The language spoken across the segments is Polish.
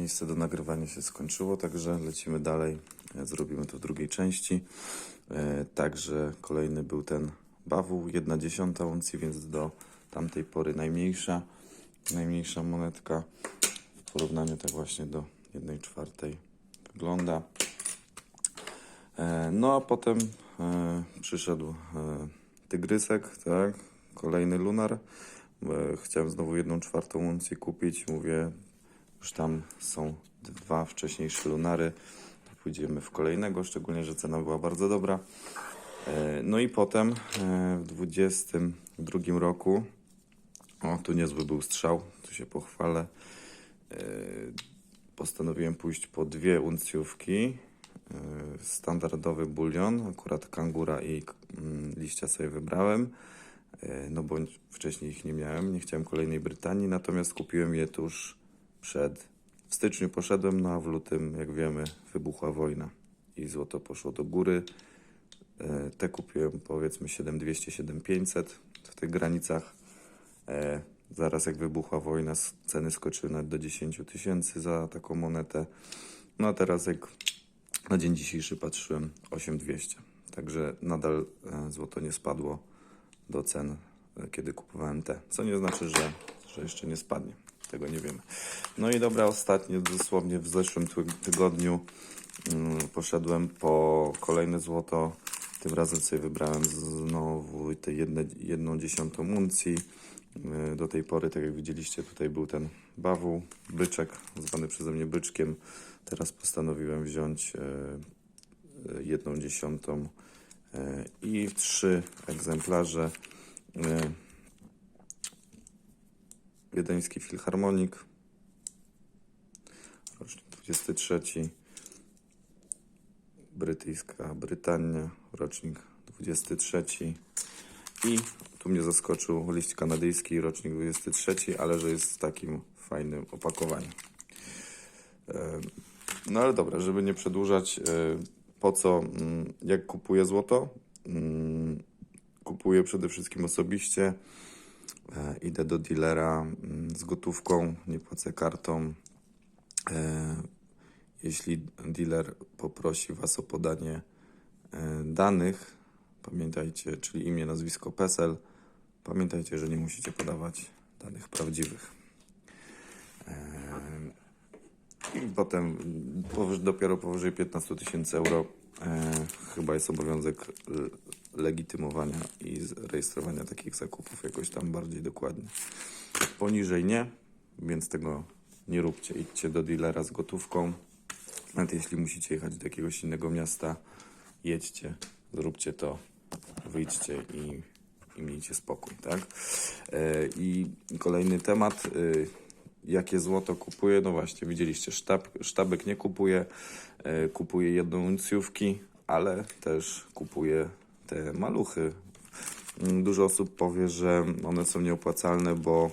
miejsce do nagrywania się skończyło, także lecimy dalej. Zrobimy to w drugiej części. E, Także kolejny był ten bawół, jedna dziesiąta uncji, więc do tamtej pory najmniejsza, najmniejsza monetka. W porównaniu tak właśnie do jednej czwartej wygląda. E, No a potem e, przyszedł tygrysek, tak? Kolejny lunar. Chciałem znowu jedną czwartą uncję kupić. Mówię, już tam są dwa wcześniejsze lunary. Pójdziemy w kolejnego, szczególnie, że cena była bardzo dobra. E, No i potem e, w 22 roku, o tu niezły był strzał, tu się pochwalę, e, postanowiłem pójść po dwie uncjówki. Standardowy bulion, akurat kangura i mm, liścia sobie wybrałem. No bo wcześniej ich nie miałem, nie chciałem kolejnej Brytanii, natomiast kupiłem je tuż przed. W styczniu poszedłem, no a w lutym, jak wiemy, wybuchła wojna i złoto poszło do góry. E, Te kupiłem powiedzmy 7200, 7500 w tych granicach. E, Zaraz jak wybuchła wojna, ceny skoczyły nawet do 10 tysięcy za taką monetę. No a teraz jak na dzień dzisiejszy patrzyłem 8200. Także nadal e, złoto nie spadło do cen, kiedy kupowałem te. Co nie znaczy, że, że jeszcze nie spadnie. Tego nie wiemy. No i dobra, ostatnio, dosłownie w zeszłym ty- tygodniu mm, poszedłem po kolejne złoto. Tym razem sobie wybrałem znowu te jedne, jedną dziesiątą uncji. E, Do tej pory, tak jak widzieliście, tutaj był ten bawół, byczek, zwany przeze mnie byczkiem. Teraz postanowiłem wziąć e, e, jedną dziesiątą i trzy egzemplarze. Wiedeński Filharmonik, rocznik 23. Brytyjska Brytania, rocznik 23. I tu mnie zaskoczył liść kanadyjski, rocznik 23, ale że jest w takim fajnym opakowaniu. E, No ale dobra, żeby nie przedłużać, e, po co, mm, jak kupuję złoto? Mm, Kupuję przede wszystkim osobiście. E, Idę do dealera mm, z gotówką, nie płacę kartą. E, Jeśli dealer poprosi Was o podanie e, danych, pamiętajcie, czyli imię, nazwisko, PESEL, pamiętajcie, że nie musicie podawać danych prawdziwych. I potem dopiero powyżej 15 tysięcy euro chyba jest obowiązek legitymowania i rejestrowania takich zakupów jakoś tam bardziej dokładnie. Poniżej nie, więc tego nie róbcie. Idźcie do dealera z gotówką. Nawet jeśli musicie jechać do jakiegoś innego miasta, jedźcie, zróbcie to, wyjdźcie i, i miejcie spokój, tak? E, I kolejny temat, e, jakie złoto kupuję? No właśnie, widzieliście, sztab, sztabek nie kupuję, e, kupuję jedną uncjówki, ale też kupuję te maluchy. Dużo osób powie, że one są nieopłacalne, bo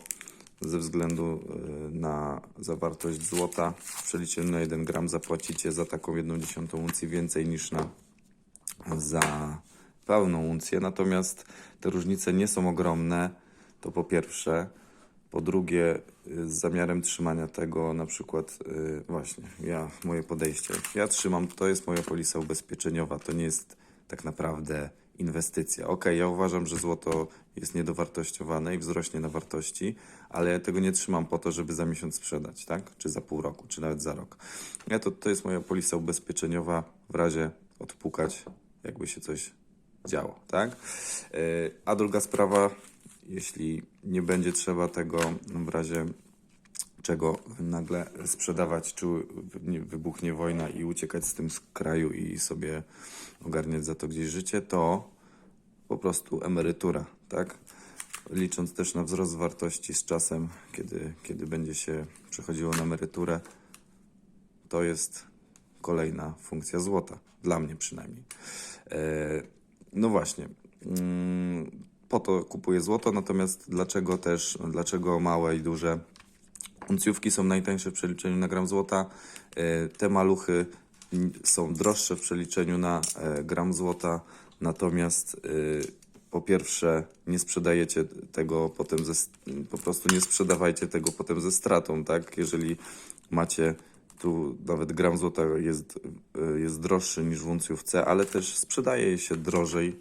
ze względu e, na zawartość złota w przeliczeniu na 1 gram zapłacicie za taką jedną dziesiątą uncji więcej niż na za pełną uncję, natomiast te różnice nie są ogromne, to po pierwsze. Po drugie, y, z zamiarem trzymania tego, na przykład, y, właśnie, ja, moje podejście. Ja trzymam, to jest moja polisa ubezpieczeniowa, to nie jest tak naprawdę inwestycja. Okej, ja uważam, że złoto jest niedowartościowane i wzrośnie na wartości, ale ja tego nie trzymam po to, żeby za miesiąc sprzedać, tak? Czy za pół roku, czy nawet za rok. Ja to, to jest moja polisa ubezpieczeniowa w razie odpukać, jakby się coś działo, tak? Yy, A druga sprawa, jeśli nie będzie trzeba tego w razie czego nagle sprzedawać, czy nie- wybuchnie wojna i uciekać z tym z kraju i sobie ogarniać za to gdzieś życie, to po prostu emerytura, tak? Licząc też na wzrost wartości z czasem, kiedy, kiedy będzie się przechodziło na emeryturę, to jest kolejna funkcja złota, dla mnie przynajmniej. E, no właśnie, mm, po to kupuję złoto, natomiast dlaczego też, dlaczego małe i duże uncjówki są najtańsze w przeliczeniu na gram złota, e, te maluchy są droższe w przeliczeniu na e, gram złota, natomiast e, po pierwsze nie sprzedajecie tego potem ze, po prostu nie sprzedawajcie tego potem ze stratą, tak? Jeżeli macie Tu nawet gram złota jest, jest droższy niż w uncjówce, ale też sprzedaje się drożej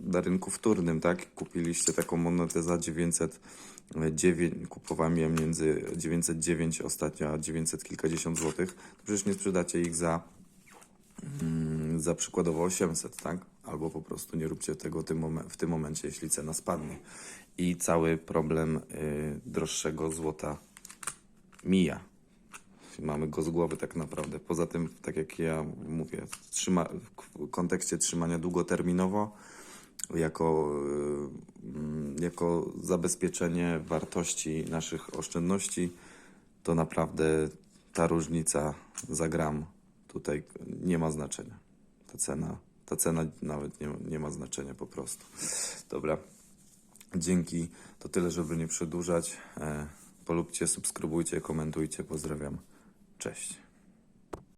na rynku wtórnym, tak? Kupiliście taką monetę za 909, kupowałem je między 909 ostatnio, a 900 kilkadziesiąt złotych, to przecież nie sprzedacie ich za, mm, za przykładowo 800, tak? Albo po prostu nie róbcie tego w tym momencie, jeśli cena spadnie. I cały problem y, droższego złota mija. Mamy go z głowy tak naprawdę. Poza tym, tak jak ja mówię, trzyma, w kontekście trzymania długoterminowo, jako, y, jako zabezpieczenie wartości naszych oszczędności, to naprawdę ta różnica za gram tutaj nie ma znaczenia. Ta cena, ta cena nawet nie, nie ma znaczenia po prostu. Dobra. Dzięki. To tyle, żeby nie przedłużać. E, polubcie, subskrybujcie, komentujcie. Pozdrawiam. Cześć.